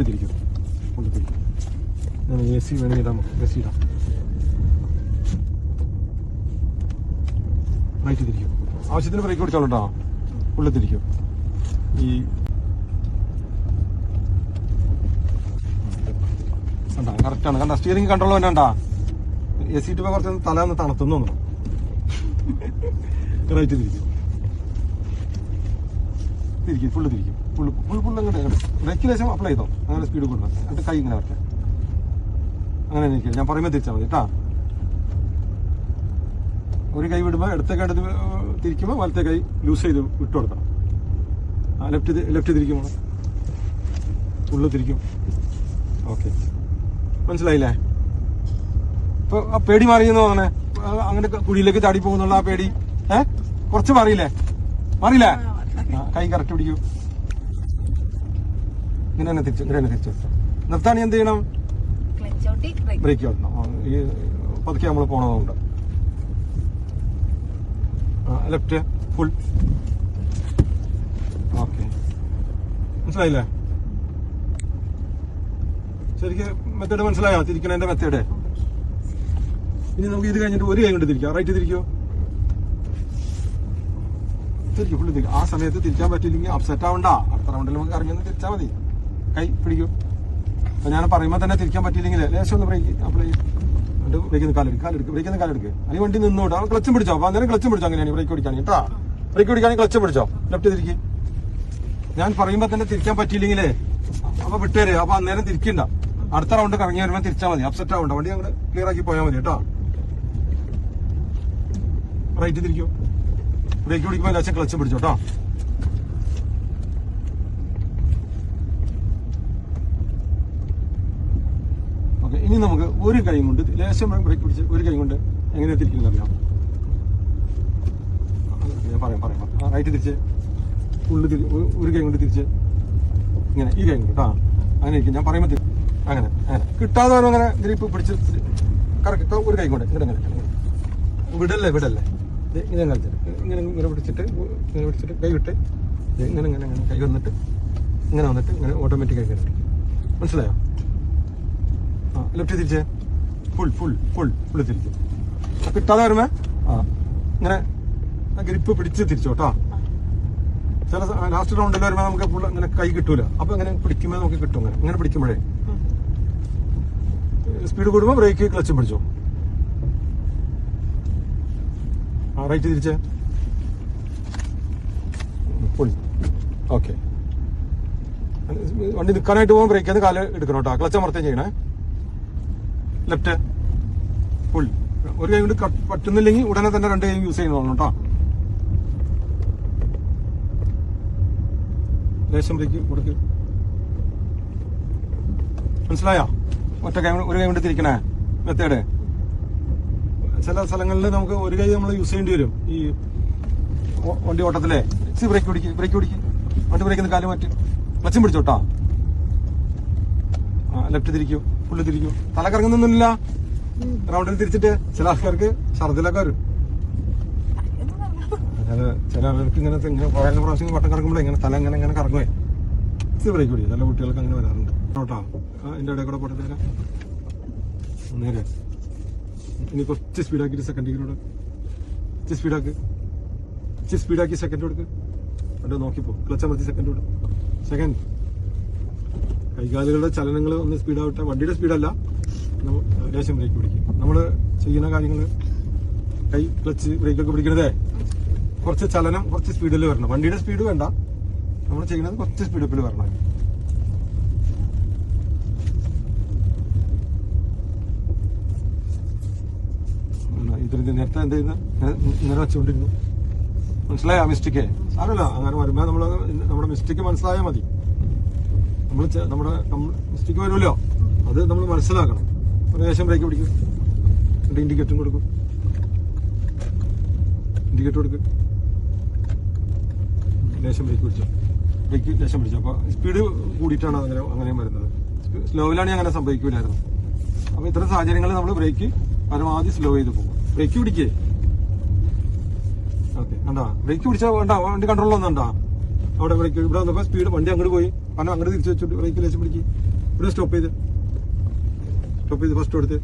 Left തിരിക്കും ഉള്ളിൽ A C വേണമെങ്കിൽ ഇടാം എ സി ഇടാം. റൈറ്റ് തിരിക്കും ആവശ്യത്തിന് ബ്രേക്ക് പിടിച്ചോളൂ ഉള്ളിൽ തിരിക്കും ഈ കണ്ടാ കറക്റ്റാണ് കണ്ട സ്റ്റിയറിംഗ് കണ്ട്രോൾ തന്നെ ഉണ്ടാ എ സി ടി കുറച്ച് തല ഒന്ന് തണുത്തുന്നു റൈറ്റ് തിരിക്കും തിരിക്കും ഫുള്ള് തിരിക്കും ഫുൾ ഫുള്ള് അങ്ങോട്ട് അങ്ങോട്ട് ബ്രേക്ക് അപ്ലൈ ചെയ്തോ? അങ്ങനെ സ്പീഡ് കൊടുക്കണം എന്നിട്ട് കൈ ഇങ്ങനെ വരട്ടെ. അങ്ങനെ എനിക്ക് ഞാൻ പറയുമ്പോൾ തിരിച്ചാൽ മതി കേട്ടാ. ഒരു കൈ വിടുമ്പോൾ ഇടത്തെ കൈ തിരിക്കുമ്പോൾ വലത്തെ കൈ ലൂസ് ചെയ്ത് വിട്ടു കൊടുക്കണം. ആ ലെഫ്റ്റ് ലെഫ്റ്റ് തിരിക്കുമ്പോൾ ഉള്ളിൽ തിരിക്കും. ഓക്കെ മനസ്സിലായില്ലേ? ഇപ്പോൾ ആ പേടി മാറിയെന്ന് തോന്നണേ അങ്ങനെ കുഴിയിലേക്ക് ചാടി പോകുന്നുള്ള ആ പേടി? ഏ? കുറച്ച് മാറിയില്ലേ? മാറിയില്ലേ? കൈ കറക്റ്റ് പിടിക്കൂ. ഇങ്ങനെ തന്നെ തിരിച്ചു ഇങ്ങനെ തന്നെ തിരിച്ചു നിർത്താൻ എന്ത് ചെയ്യണം? ബ്രേക്ക് ഔട്ടണം ഈ പതുക്കെ നമ്മൾ പോണതുകൊണ്ട് ലെഫ്റ്റ് ഫുൾ ഓക്കെ മനസ്സിലായില്ലേ? ശരിക്കും മെത്തേഡ് മനസ്സിലായോ? തിരിക്കണതിന്റെ മെത്തേഡ് ഇനി നമുക്ക് ഇത് കഴിഞ്ഞിട്ട് ഒരു കൈ കൊണ്ട് തിരിക്കാം. റൈറ്റ് തിരിക്കോ. തിരിക്കും ഫുള്ള് തിരിക്കും. ആ സമയത്ത് തിരിക്കാൻ പറ്റില്ലെങ്കിൽ അപ്സെറ്റ് ആവണ്ട. അടുത്ത റൗണ്ടിൽ നമുക്ക് ഇറങ്ങി തിരിച്ചാൽ മതി. കൈ പിടിക്കൂ. അപ്പൊ ഞാൻ പറയുമ്പോൾ തന്നെ തിരിക്കാൻ പറ്റിയില്ലെങ്കിൽ ലേശം ഒന്ന് ബ്രേക്ക് ബ്രേക്കിന്ന് കാലെടുക്ക് കാലെടുക്ക് ബ്രേക്കിന്ന് കാലെടുക്ക്. അല്ലെങ്കിൽ വണ്ടി നിന്നോട്ട് ആ ക്ലച്ചും പിടിച്ചോ? അപ്പൊ അന്നേരം ക്ലച്ച് പിടിച്ചോ അങ്ങനെയാണ് ബ്രേക്ക് പിടിക്കാൻ കേട്ടോ? ബ്രേക്ക് പിടിക്കാണെങ്കിൽ ക്ലച്ച് പിടിച്ചോ? ലെഫ്റ്റ് തിരിക്കും. ഞാൻ പറയുമ്പോൾ തന്നെ തിരിക്കാൻ പറ്റിയില്ലെങ്കിലേ അപ്പൊ വിട്ടേര്. അപ്പൊ അന്നേരം തിരിക്കണ്ട. അടുത്ത റൗണ്ട് കറങ്ങി വരുമ്പോൾ തിരിച്ചാൽ മതി. അപ്സെറ്റ് ആവണ്ട. വണ്ടി അങ്ങോട്ട് ക്ലിയർ ആക്കി പോയാൽ മതി കേട്ടോ? റൈറ്റ് തിരിക്കും. ബ്രേക്ക് പിടിക്കുമ്പോൾ ലേശം ക്ലച്ച് പിടിച്ചോ കേട്ടോ? ഓക്കെ ഇനി നമുക്ക് ഒരു കൈ കൊണ്ട് ലേശം ബ്രേക്ക് പിടിച്ച് ഒരു കൈ കൊണ്ട് എങ്ങനെ തിരിക്കുന്നത് അറിയാം പറയാം പറയാം. റൈറ്റ് തിരിച്ച് ഉള്ളു തിരി ഒരു- കൈ കൊണ്ട് തിരിച്ച് ഇങ്ങനെ ഈ കൈ കൊണ്ട് കേട്ടോ. അങ്ങനെ ഇരിക്കും. ഞാൻ പറയുമ്പോൾ തിരി അങ്ങനെ അങ്ങനെ. കിട്ടാതെ വരും അങ്ങനെ ഗ്രിപ്പ് പിടിച്ച് കറക്റ്റ് ഒരു കൈ കൊണ്ട് ഇങ്ങനെ ഇങ്ങനെ. വിടല്ലേ വിടല്ലേ? ഇങ്ങനെ കളിച്ചിട്ട് ഇങ്ങനെ ഇങ്ങനെ പിടിച്ചിട്ട് ഇങ്ങനെ പിടിച്ചിട്ട് കൈ വിട്ട് ഇങ്ങനെ ഇങ്ങനെ ഇങ്ങനെ കൈ വന്നിട്ട് ഇങ്ങനെ വന്നിട്ട് ഇങ്ങനെ ഓട്ടോമാറ്റിക്കായി കയറി മനസ്സിലായോ? ലെഫ്റ്റ് തിരിച്ചേ ഫുൾ ഫുൾ ഫുൾ ഫുൾ തിരിക്കും ആ, കിട്ടാതെ വരുമ്പോ ആ. ഇങ്ങനെ ഗ്രിപ്പ് പിടിച്ച് തിരിച്ചോട്ടാ ചില ലാസ്റ്റ് റൗണ്ടിൽ വരുമ്പോ നമുക്ക് ഫുൾ ഇങ്ങനെ കൈ കിട്ടൂല. അപ്പൊ ഇങ്ങനെ പിടിക്കുമ്പോ നമുക്ക് കിട്ടും ഇങ്ങനെ. ഇങ്ങനെ പിടിക്കുമ്പോഴേ. സ്പീഡ് കൂടുമ്പോ ബ്രേക്ക് ക്ലച്ചും പിടിച്ചോ. ആ റൈറ്റ് തിരിച്ചേ ഫുൾ ഓക്കെ വണ്ടി നിൽക്കാനായിട്ട് പോകുമ്പോൾ ബ്രേക്ക് ചെയ്ത് കാൽ എടുക്കണം കേട്ടോ ക്ലച്ച് അമർത്തേം ചെയ്യണേ. ലെഫ്റ്റ്. ഫുൾ ഒരു കൈ കൊണ്ട് പറ്റുന്നില്ലെങ്കിൽ ഉടനെ തന്നെ രണ്ട് കൈ യൂസ് ചെയ്യുന്നതാണ് കേട്ടോ. ലേശം ബ്രേക്ക് കൊടുക്ക്. മനസ്സിലായോ? ഒറ്റ കൈ ഒരു കൈ കൊണ്ട് തിരിക്കണേ. മെത്തേഡ് ചില സ്ഥലങ്ങളിൽ നമുക്ക് ഒരു കൈ നമ്മൾ യൂസ് ചെയ്യേണ്ടി വരും. ഈ വണ്ടി ഓട്ടത്തിലെ. സി ബ്രേക്ക് പിടിക്ക് ബ്രേക്ക് പിടിക്ക്. വണ്ടി ബ്രേക്ക് കാൽ മാറ്റി മച്ചം പിടിച്ചോട്ടാ ലെഫ്റ്റ് തിരിക്കൂ. ഫുള്ള് തിരിഞ്ഞു. തല കറങ്ങുന്നില്ല റൗണ്ടിൽ തിരിച്ചിട്ട് ചില ആൾക്കാർക്ക് ഛർദിലൊക്കെ വരും. അതായത് ചില ആളുകൾക്ക് ഇങ്ങനെ ഇങ്ങനെ കുറേ പ്രാവശ്യം വട്ടം കറങ്ങുമ്പോൾ ഇങ്ങനെ തല ഇങ്ങനെ ഇങ്ങനെ കറങ്ങുവേ. ഇത് ചില കുട്ടികൾക്ക് അങ്ങനെ വരാറുണ്ട്. കേട്ടോ ആ എന്റെ ഇടയിൽ കൂടെ പോട്ടെ നേരെ. ഇനി കുറച്ച് സ്പീഡാക്കിയിട്ട് സെക്കൻഡ് കൂടെ കുറച്ച് സ്പീഡാക്ക് കുറച്ച് സ്പീഡാക്കി സെക്കൻഡ് കൊടുക്ക്. എന്നിട്ട് നോക്കിപ്പോ. ക്ലച്ച് മതി സെക്കൻഡ് കൊടുക്കും. സെക്കൻഡ് കൈകാലുകളുടെ ചലനങ്ങൾ ഒന്ന് സ്പീഡാവട്ടെ വണ്ടിയുടെ സ്പീഡല്ല ലേശം ബ്രേക്ക് പിടിക്കും. നമ്മൾ ചെയ്യുന്ന കാര്യങ്ങൾ കൈ ക്ലച്ച് ബ്രേക്കൊക്കെ പിടിക്കണതേ? കുറച്ച് ചലനം കുറച്ച് സ്പീഡിൽ വരണം. വണ്ടിയുടെ സ്പീഡ് വേണ്ട. നമ്മൾ ചെയ്യുന്നത് കുറച്ച് സ്പീഡിൽ വരണം. ഇതിന് നേരത്തെ എന്ത് ചെയ്യുന്ന? ഇങ്ങനെ വെച്ചുകൊണ്ടിരുന്നു. മനസ്സിലായ മിസ്റ്റേക്ക് സാറല്ല അങ്ങനെ വരുമ്പോൾ നമ്മൾ നമ്മുടെ മിസ്റ്റേക്ക് മനസ്സിലായാൽ മതി. നമ്മൾ നമ്മുടെ മിസ്റ്റേക്ക് വരുമല്ലോ. അത് നമ്മൾ മനസ്സിലാക്കണം. ഏകദേശം ബ്രേക്ക് പിടിക്കും. എന്നിട്ട് ഇൻഡിക്കേറ്ററും കൊടുക്കും. ഇൻഡിക്കേറ്റർ കൊടുക്കും. ലേശം ബ്രേക്ക് പിടിച്ചു. ബ്രേക്ക് ലേശം പിടിച്ചു. അപ്പോൾ സ്പീഡ് കൂടിയിട്ടാണ് അങ്ങനെ അങ്ങനെ വരുന്നത്. സ്ലോയിലാണ് അങ്ങനെ സംഭവിക്കില്ലായിരുന്നു അപ്പോൾ ഇത്തരം സാഹചര്യങ്ങളിൽ നമ്മൾ ബ്രേക്ക് പരമാവധി സ്ലോ ചെയ്ത് പോകും. ബ്രേക്ക് പിടിക്കേ. ഓക്കെ വേണ്ട ബ്രേക്ക് പിടിച്ചാൽ വേണ്ട. വണ്ടി കൺട്രോൾ ഒന്നും വേണ്ട അവിടെ ബ്രേക്ക് ഇവിടെ വന്നപ്പോൾ സ്പീഡ് വണ്ടി അങ്ങോട്ട് പോയി. പനം അങ്ങോട്ട് തിരിച്ചു വെച്ചോട്ട് ബ്രേക്ക് ലേശം പിടിക്ക്. ഇവിടെ സ്റ്റോപ്പ് ചെയ്ത്. സ്റ്റോപ്പ് ചെയ്ത് ഫസ്റ്റ് കൊടുത്ത്.